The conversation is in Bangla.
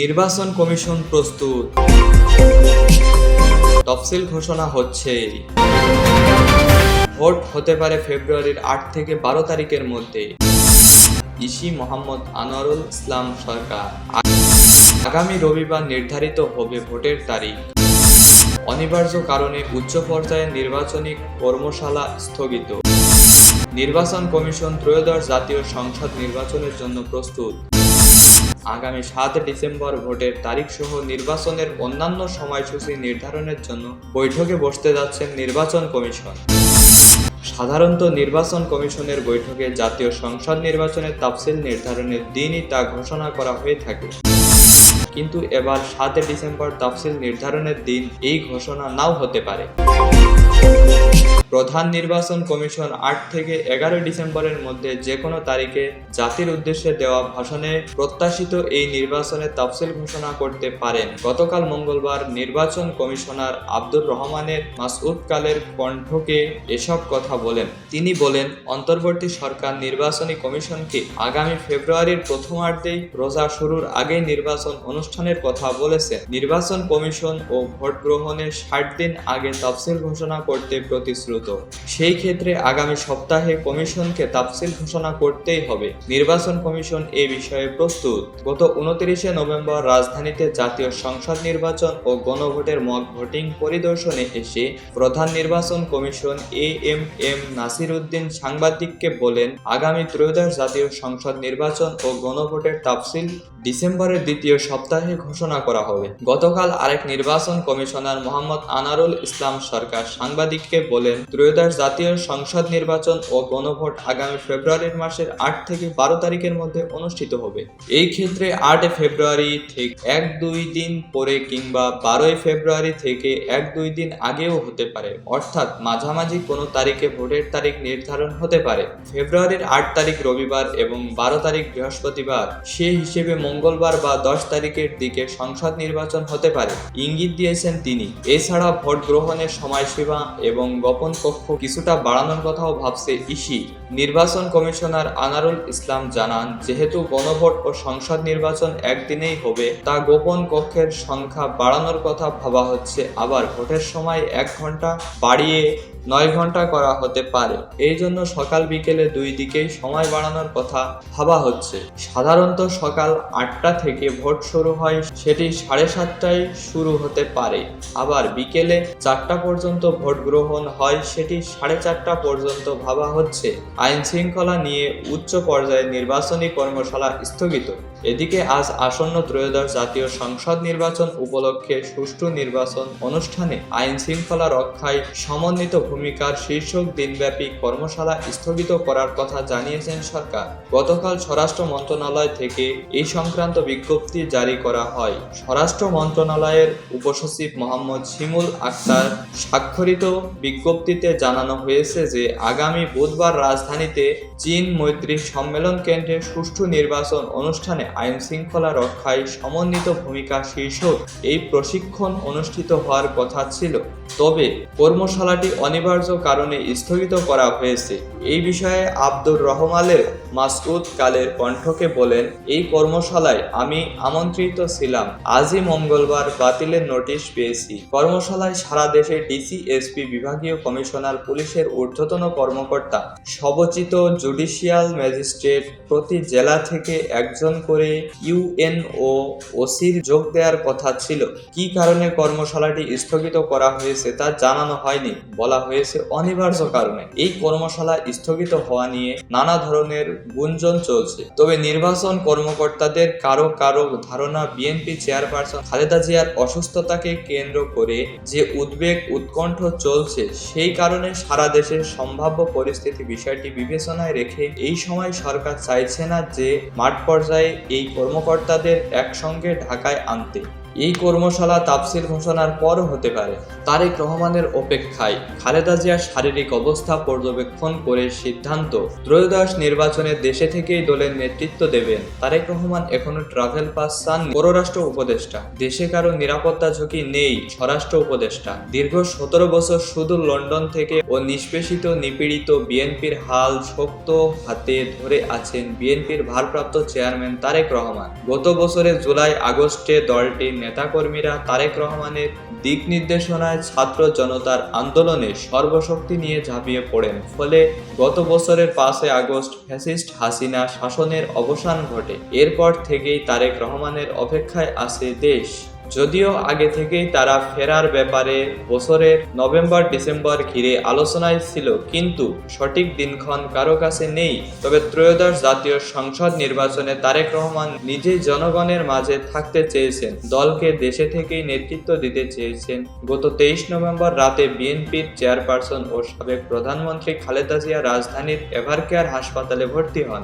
নির্বাচন কমিশন প্রস্তুত। তফসিল ঘোষণা হচ্ছে ভোট হতে পারে ফেব্রুয়ারির আট থেকে বারো তারিখের মধ্যে ইসি মোহাম্মদ আনোয়ারুল ইসলাম সরকার। আগামী রবিবার নির্ধারিত হবে ভোটের তারিখ। অনিবার্য কারণে উচ্চ পর্যায়ের নির্বাচনী কর্মশালা স্থগিত। নির্বাচন কমিশন ত্রয়োদশ জাতীয় সংসদ নির্বাচনের জন্য প্রস্তুত। আগামী সাত ডিসেম্বর ভোটের তারিখ সহ নির্বাচনের অন্যান্য সময়সূচি নির্ধারণের জন্য বৈঠকে বসতে যাচ্ছেন নির্বাচন কমিশন। সাধারণত নির্বাচন কমিশনের বৈঠকে জাতীয় সংসদ নির্বাচনের তাফসিল নির্ধারণের দিনই তা ঘোষণা করা হয়ে থাকে। কিন্তু এবার সাত ডিসেম্বর তাফসিল নির্ধারণের দিন এই ঘোষণা নাও হতে পারে। প্রধান নির্বাচন কমিশন আট থেকে এগারো ডিসেম্বরের মধ্যে যে কোনো তারিখে জাতির উদ্দেশ্যে দেওয়া ভাষণে প্রত্যাশিত এই নির্বাচনের তাফসিল ঘোষণা করতে পারেন। গতকাল মঙ্গলবার নির্বাচন কমিশনার আব্দুর রহমানের মাসউদ কালের কণ্ঠকে এসব কথা বলেন। তিনি বলেন, অন্তর্বর্তী সরকার নির্বাচনী কমিশনকে আগামী ফেব্রুয়ারির প্রথমার্ধেই রোজা শুরুর আগেই নির্বাচন অনুষ্ঠানের কথা বলেছে। নির্বাচন কমিশন ও ভোট গ্রহণের ষাট দিন আগে তফসিল ঘোষণা করতে প্রতিশ্রুত সেই ক্ষেত্রে আগামী সপ্তাহে কমিশনকে তাফসিল ঘোষণা করতেই হবে। নির্বাচন কমিশন এ বিষয়ে প্রস্তুত। গত উনত্রিশে নভেম্বর রাজধানীতে জাতীয় সংসদ নির্বাচন ও গণভোটের মক ভোটিং পরিদর্শনে এসে প্রধান নির্বাচন commission A M M Nasir Uddin সাংবাদিককে বলেন, আগামী ত্রয়োদশ জাতীয় সংসদ নির্বাচন ও গণভোটের তাফসিল ডিসেম্বরের দ্বিতীয় সপ্তাহে ঘোষণা করা হবে। গতকাল আরেক নির্বাচন কমিশনার মোহাম্মদ আনারুল ইসলাম সরকার সাংবাদিককে বলেন, ত্রয়োদশ জাতীয় সংসদ নির্বাচন ও গণভোট আগামী ফেব্রুয়ারির মাসের আট থেকে বারো তারিখের মধ্যে অনুষ্ঠিত হবে। এই ক্ষেত্রে আট ফেব্রুয়ারি থেকে এক দুই দিন পরে কিংবা বারোই ফেব্রুয়ারি থেকে এক দুই দিন আগেও হতে পারে। অর্থাৎ মাঝামাঝি কোনো তারিখে ভোটের তারিখ নির্ধারণ হতে পারে। ফেব্রুয়ারির আট তারিখ রবিবার এবং বারো তারিখ বৃহস্পতিবার, সে হিসেবে মঙ্গলবার বা দশ তারিখের দিকে সংসদ নির্বাচন হতে পারে। ইঙ্গিত দিয়েছেন তিনি। এছাড়া ভোট গ্রহণের সময়সীমা এবং গোপন কক্ষ কিছুটা বাড়ানোর কথাও ভাবছে ইসি। নির্বাচন কমিশনার আনারুল ইসলাম জানান, যেহেতু গণভোট ও সংসদ নির্বাচন একদিনেই হবে, তা গোপন কক্ষের সংখ্যা বাড়ানোর কথা ভাবা হচ্ছে। আবার ভোটের সময় এক ঘণ্টা বাড়িয়ে নয় ঘণ্টা করা হতে পারে। এই জন্য সকাল বিকেলে দুই দিকেই সময় বাড়ানোর কথা ভাবা হচ্ছে। সাধারণত সকাল আটটা থেকে ভোট শুরু হয়, সেটি সাড়ে সাতটায় শুরু হতে পারে। আবার বিকেলে চারটা পর্যন্ত ভোট গ্রহণ হয় সেটি সাড়ে চারটা পর্যন্ত ভাবা হচ্ছে। আইন শৃঙ্খলা নিয়ে উচ্চ পর্যায়ে নির্বাচনী কর্মশালা স্থগিত। এদিকে আজ আসন্ন ত্রয়োদশ জাতীয় সংসদ নির্বাচন উপলক্ষে সুষ্ঠু নির্বাচন অনুষ্ঠানে আইন শৃঙ্খলা রক্ষায় সমন্বিত ভূমিকার শীর্ষক দিনব্যাপী কর্মশালা স্থগিত করার কথা জানিয়েছেন সরকার। গতকাল স্বরাষ্ট্র মন্ত্রণালয় থেকে এই সংক্রান্ত বিজ্ঞপ্তি জারি করা হয়। স্বরাষ্ট্র মন্ত্রণালয়ের উপসচিব মোহাম্মদ শিমুল আক্তার স্বাক্ষরিত বিজ্ঞপ্তিতে জানানো হয়েছে যে, আগামী বুধবার রাজধানীতে চীন মৈত্রী সম্মেলন কেন্দ্রে সুষ্ঠু নির্বাচন অনুষ্ঠানে আইন শৃঙ্খলা রক্ষায় সমন্বিত ভূমিকা শীর্ষক এই প্রশিক্ষণ অনুষ্ঠিত হওয়ার কথা ছিল। তবে কর্মশালাটি অনিবার্য কারণে স্থগিত করা হয়েছে। এই বিষয়ে আব্দুর রহমানের মাসউদ কালের কণ্ঠকে বলেন, এই কর্মশালায় আমি আমন্ত্রিত ছিলাম। আজই মঙ্গলবার বাতিলের নোটিশ পেয়েছি। কর্মশালায় সারা দেশে ডিসি এসপি বিভাগীয় কমিশনার, পুলিশের ঊর্ধ্বতন কর্মকর্তা, সবচিত জুডিশিয়াল ম্যাজিস্ট্রেট প্রতি জেলা থেকে একজন করে ইউএনও ওসির যোগ দেওয়ার কথা ছিল। কী কারণে কর্মশালাটি স্থগিত করা হয়েছে তা জানানো হয়নি। বলা হয়েছে অনিবার্য কারণে। এই কর্মশালা স্থগিত হওয়া নিয়ে নানা ধরনের গুঞ্জন চলছে। তবে নির্বাচন কর্মকর্তাদের কারও কারও ধারণা বিএনপি চেয়ারপারসন খালেদা জিয়ার অসুস্থতাকে কেন্দ্র করে যে উদ্বেগ, উৎকণ্ঠ চলছে, সেই কারণে সারা দেশের সম্ভাব্য পরিস্থিতি বিষয়টি বিবেচনায় রেখে এই সময় সরকার চাইছে না যে মাঠ পর্যায়ে এই কর্মকর্তাদের একসঙ্গে ঢাকায় আনতে। এই কর্মশালা তাফসিল ঘোষণার পর হতে পারে। তারেক রহমানের অপেক্ষায় খালেদা জিয়ার শারীরিক অবস্থা পর্যবেক্ষণ করে সিদ্ধান্ত, ত্রয়োদশ নির্বাচনে দেশে থেকেই দলের নেতৃত্ব দেবেন। তারেক রহমান এখনও ট্রাভেল পাস চান পররাষ্ট্র উপদেষ্টা, দেশে কারও নিরাপত্তা ঝুঁকি নেই, স্বরাষ্ট্র উপদেষ্টা। দীর্ঘ সতেরো বছর শুধু লন্ডন থেকে ও নিষ্পেষিত নিপীড়িত বিএনপির হাল শক্ত হাতে ধরে আছেন বিএনপির ভারপ্রাপ্ত চেয়ারম্যান তারেক রহমান। গত বছরের জুলাই আগস্টে দলটির নেতাকর্মীরা তারেক রহমানের দিক নির্দেশনায় ছাত্র জনতার আন্দোলনে সর্বশক্তি নিয়ে ঝাঁপিয়ে পড়েন। ফলে গত বছরের পাঁচই আগস্ট ফ্যাসিস্ট হাসিনা শাসনের অবসান ঘটে। এরপর থেকেই তারেক রহমানের অপেক্ষায় আছে দেশ। যদিও আগে থেকেই তারা ফেরার ব্যাপারে বছরের নভেম্বর, ডিসেম্বর ঘিরে আলোচনায় ছিল, কিন্তু সঠিক দিনক্ষণ কারও কাছে নেই। তবে ত্রয়োদশ জাতীয় সংসদ নির্বাচনে তারেক রহমান নিজেই জনগণের মাঝে থাকতে চেয়েছেন, দলকে দেশে থেকেই নেতৃত্ব দিতে চেয়েছেন। গত তেইশ নভেম্বর রাতে বিএনপির চেয়ারপারসন ও সাবেক প্রধানমন্ত্রী খালেদা জিয়া রাজধানীর এভারকেয়ার হাসপাতালে ভর্তি হন।